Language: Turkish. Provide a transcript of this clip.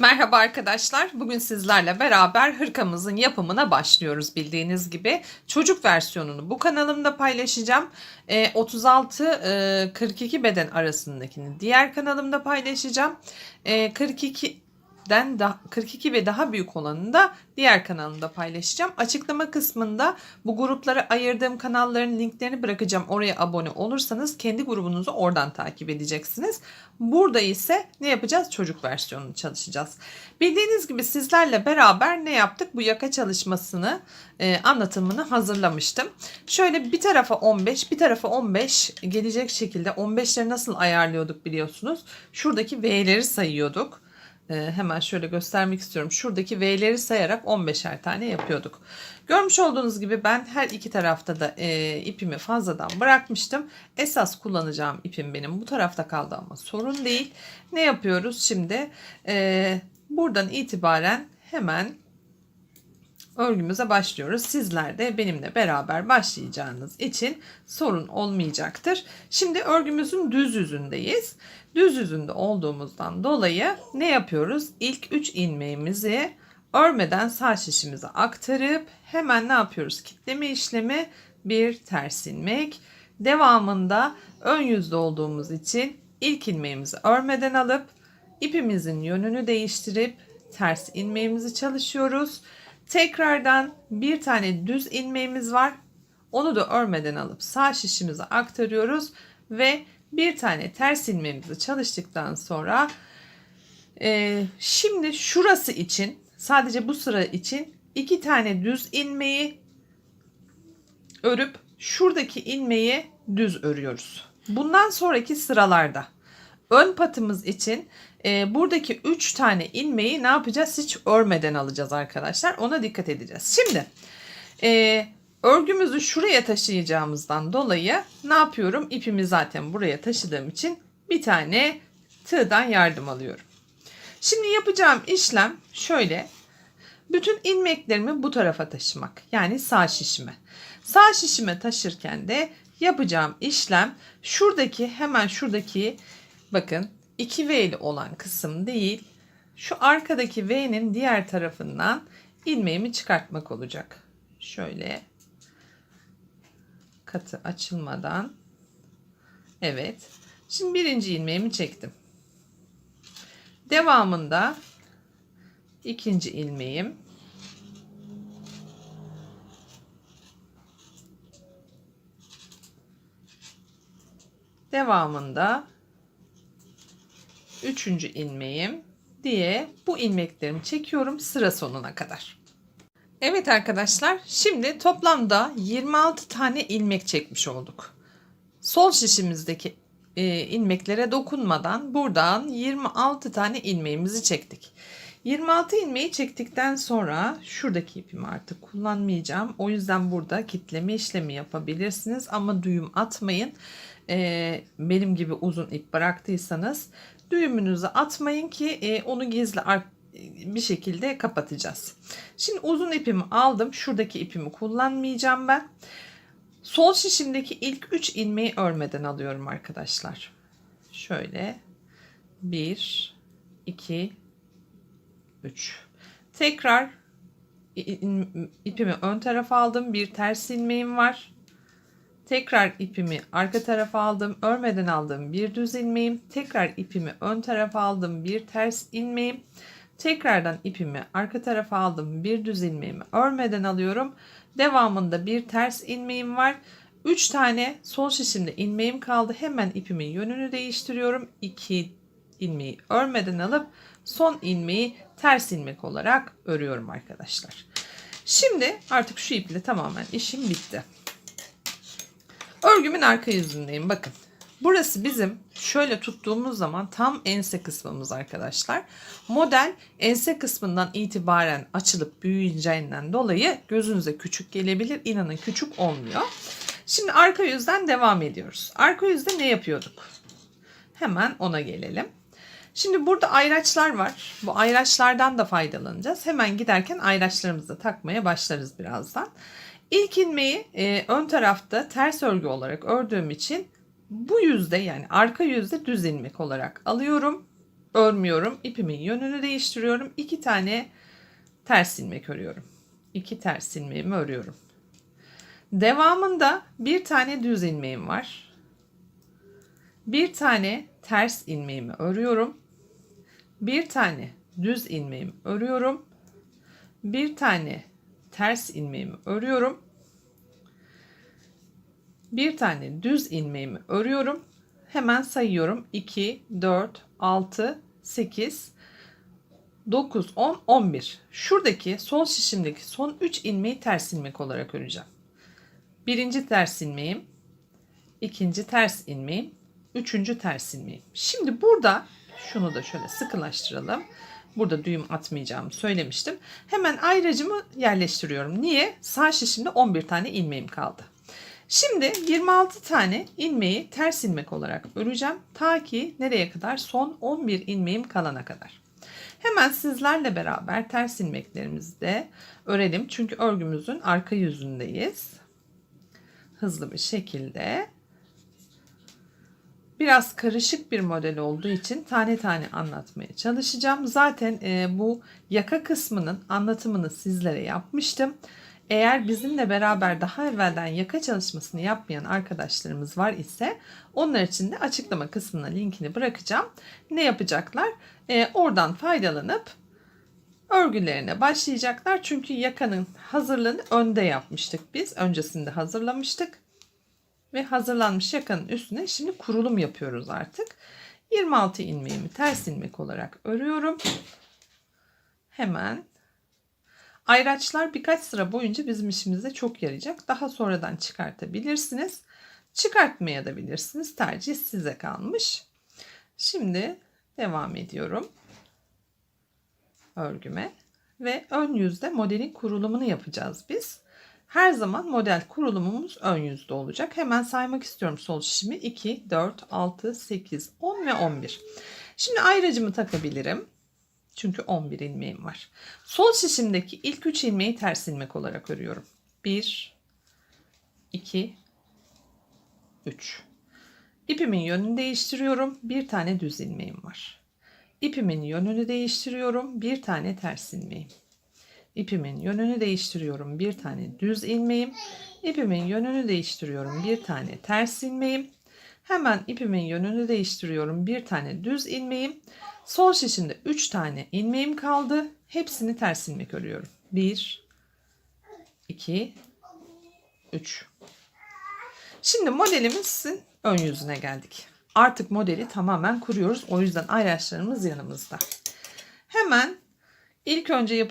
Merhaba arkadaşlar. Bugün sizlerle beraber hırkamızın yapımına başlıyoruz bildiğiniz gibi. Çocuk versiyonunu bu kanalımda paylaşacağım. Ee, 36-42 beden arasındakini diğer kanalımda paylaşacağım. Ee, 42 den da 42 ve daha büyük olanını da diğer kanalımda paylaşacağım. Açıklama kısmında bu gruplara ayırdığım kanalların linklerini bırakacağım. Oraya abone olursanız kendi grubunuzu oradan takip edeceksiniz. Burada ise ne yapacağız? Çocuk versiyonunu çalışacağız. Bildiğiniz gibi sizlerle beraber ne yaptık? Bu yaka çalışmasını e, anlatımını hazırlamıştım. Şöyle bir tarafa 15, bir tarafa 15 gelecek şekilde 15'leri nasıl ayarlıyorduk biliyorsunuz. Şuradaki V'leri sayıyorduk. Ee, hemen şöyle göstermek istiyorum. Şuradaki V'leri sayarak 15'er tane yapıyorduk. Görmüş olduğunuz gibi ben her iki tarafta da e, ipimi fazladan bırakmıştım. Esas kullanacağım ipim benim bu tarafta kaldı ama sorun değil. Ne yapıyoruz şimdi? E, buradan itibaren hemen örgümüze başlıyoruz. Sizler de benimle beraber başlayacağınız için sorun olmayacaktır. Şimdi örgümüzün düz yüzündeyiz. Düz yüzünde olduğumuzdan dolayı ne yapıyoruz? İlk 3 ilmeğimizi örmeden sağ şişimize aktarıp hemen ne yapıyoruz? Kitleme işlemi bir ters ilmek. Devamında ön yüzde olduğumuz için ilk ilmeğimizi örmeden alıp ipimizin yönünü değiştirip ters ilmeğimizi çalışıyoruz. Tekrardan bir tane düz ilmeğimiz var. Onu da örmeden alıp sağ şişimize aktarıyoruz ve bir tane ters ilmeğimizi çalıştıktan sonra e, şimdi şurası için sadece bu sıra için iki tane düz ilmeği örüp şuradaki ilmeği düz örüyoruz. Bundan sonraki sıralarda ön patımız için e, buradaki 3 tane ilmeği ne yapacağız? Hiç örmeden alacağız arkadaşlar. Ona dikkat edeceğiz. Şimdi e, örgümüzü şuraya taşıyacağımızdan dolayı ne yapıyorum? İpimi zaten buraya taşıdığım için bir tane tığdan yardım alıyorum. Şimdi yapacağım işlem şöyle. Bütün ilmeklerimi bu tarafa taşımak. Yani sağ şişime. Sağ şişime taşırken de yapacağım işlem şuradaki hemen şuradaki bakın 2 V'li olan kısım değil. Şu arkadaki V'nin diğer tarafından ilmeğimi çıkartmak olacak. Şöyle katı açılmadan. Evet. Şimdi birinci ilmeğimi çektim. Devamında ikinci ilmeğim. Devamında üçüncü ilmeğim diye bu ilmeklerimi çekiyorum sıra sonuna kadar. Evet arkadaşlar şimdi toplamda 26 tane ilmek çekmiş olduk. Sol şişimizdeki e, ilmeklere dokunmadan buradan 26 tane ilmeğimizi çektik. 26 ilmeği çektikten sonra şuradaki ipimi artık kullanmayacağım. O yüzden burada kitleme işlemi yapabilirsiniz ama düğüm atmayın. Ee, benim gibi uzun ip bıraktıysanız düğümünüzü atmayın ki e, onu gizli bir şekilde kapatacağız. Şimdi uzun ipimi aldım. Şuradaki ipimi kullanmayacağım ben. Sol şişimdeki ilk 3 ilmeği örmeden alıyorum arkadaşlar. Şöyle 1 2 3 tekrar ipimi ön tarafa aldım. Bir ters ilmeğim var. Tekrar ipimi arka tarafa aldım. Örmeden aldım bir düz ilmeğim. Tekrar ipimi ön tarafa aldım. Bir ters ilmeğim. Tekrardan ipimi arka tarafa aldım. Bir düz ilmeğimi örmeden alıyorum. Devamında bir ters ilmeğim var. 3 tane sol şişimde ilmeğim kaldı. Hemen ipimin yönünü değiştiriyorum. 2 ilmeği örmeden alıp son ilmeği ters ilmek olarak örüyorum arkadaşlar. Şimdi artık şu iple tamamen işim bitti. Örgümün arka yüzündeyim. Bakın. Burası bizim şöyle tuttuğumuz zaman tam ense kısmımız arkadaşlar. Model ense kısmından itibaren açılıp büyüyeceğinden dolayı gözünüze küçük gelebilir. İnanın küçük olmuyor. Şimdi arka yüzden devam ediyoruz. Arka yüzde ne yapıyorduk? Hemen ona gelelim. Şimdi burada ayraçlar var. Bu ayraçlardan da faydalanacağız. Hemen giderken ayraçlarımızı takmaya başlarız birazdan. İlk ilmeği e, ön tarafta ters örgü olarak ördüğüm için bu yüzde yani arka yüzde düz ilmek olarak alıyorum. örmüyorum. İpimin yönünü değiştiriyorum. İki tane ters ilmek örüyorum. İki ters ilmeğimi örüyorum. Devamında bir tane düz ilmeğim var. Bir tane ters ilmeğimi örüyorum. Bir tane düz ilmeğimi örüyorum. Bir tane ters ilmeğimi örüyorum. Bir tane düz ilmeğimi örüyorum. Hemen sayıyorum. 2, 4, 6, 8, 9, 10, 11. Şuradaki sol şişimdeki son 3 ilmeği ters ilmek olarak öreceğim. Birinci ters ilmeğim, ikinci ters ilmeğim, üçüncü ters ilmeğim. Şimdi burada şunu da şöyle sıkılaştıralım. Burada düğüm atmayacağımı söylemiştim. Hemen ayracımı yerleştiriyorum. Niye? Sağ şişimde 11 tane ilmeğim kaldı. Şimdi 26 tane ilmeği ters ilmek olarak öreceğim. Ta ki nereye kadar? Son 11 ilmeğim kalana kadar. Hemen sizlerle beraber ters ilmeklerimizi de örelim. Çünkü örgümüzün arka yüzündeyiz. Hızlı bir şekilde. Biraz karışık bir model olduğu için tane tane anlatmaya çalışacağım. Zaten e, bu yaka kısmının anlatımını sizlere yapmıştım. Eğer bizimle beraber daha evvelden yaka çalışmasını yapmayan arkadaşlarımız var ise onlar için de açıklama kısmına linkini bırakacağım. Ne yapacaklar? Ee, oradan faydalanıp örgülerine başlayacaklar. Çünkü yakanın hazırlığını önde yapmıştık biz. Öncesinde hazırlamıştık. Ve hazırlanmış yakanın üstüne şimdi kurulum yapıyoruz artık. 26 ilmeğimi ters ilmek olarak örüyorum. Hemen Ayraçlar birkaç sıra boyunca bizim işimize çok yarayacak. Daha sonradan çıkartabilirsiniz. Çıkartmaya da bilirsiniz. Tercih size kalmış. Şimdi devam ediyorum. Örgüme. Ve ön yüzde modelin kurulumunu yapacağız biz. Her zaman model kurulumumuz ön yüzde olacak. Hemen saymak istiyorum sol şişimi. 2, 4, 6, 8, 10 ve 11. Şimdi ayracımı takabilirim. Çünkü 11 ilmeğim var. Sol şişimdeki ilk 3 ilmeği ters ilmek olarak örüyorum. 1 2 3 İpimin yönünü değiştiriyorum. Bir tane düz ilmeğim var. İpimin yönünü değiştiriyorum. Bir tane ters ilmeğim. İpimin yönünü değiştiriyorum. Bir tane düz ilmeğim. İpimin yönünü değiştiriyorum. Bir tane ters ilmeğim. Hemen ipimin yönünü değiştiriyorum. Bir tane düz ilmeğim. Sol şişimde 3 tane ilmeğim kaldı. Hepsini ters ilmek örüyorum. 1 2 3 Şimdi modelimizin ön yüzüne geldik. Artık modeli tamamen kuruyoruz. O yüzden ayraçlarımız yanımızda. Hemen ilk önce yapacağım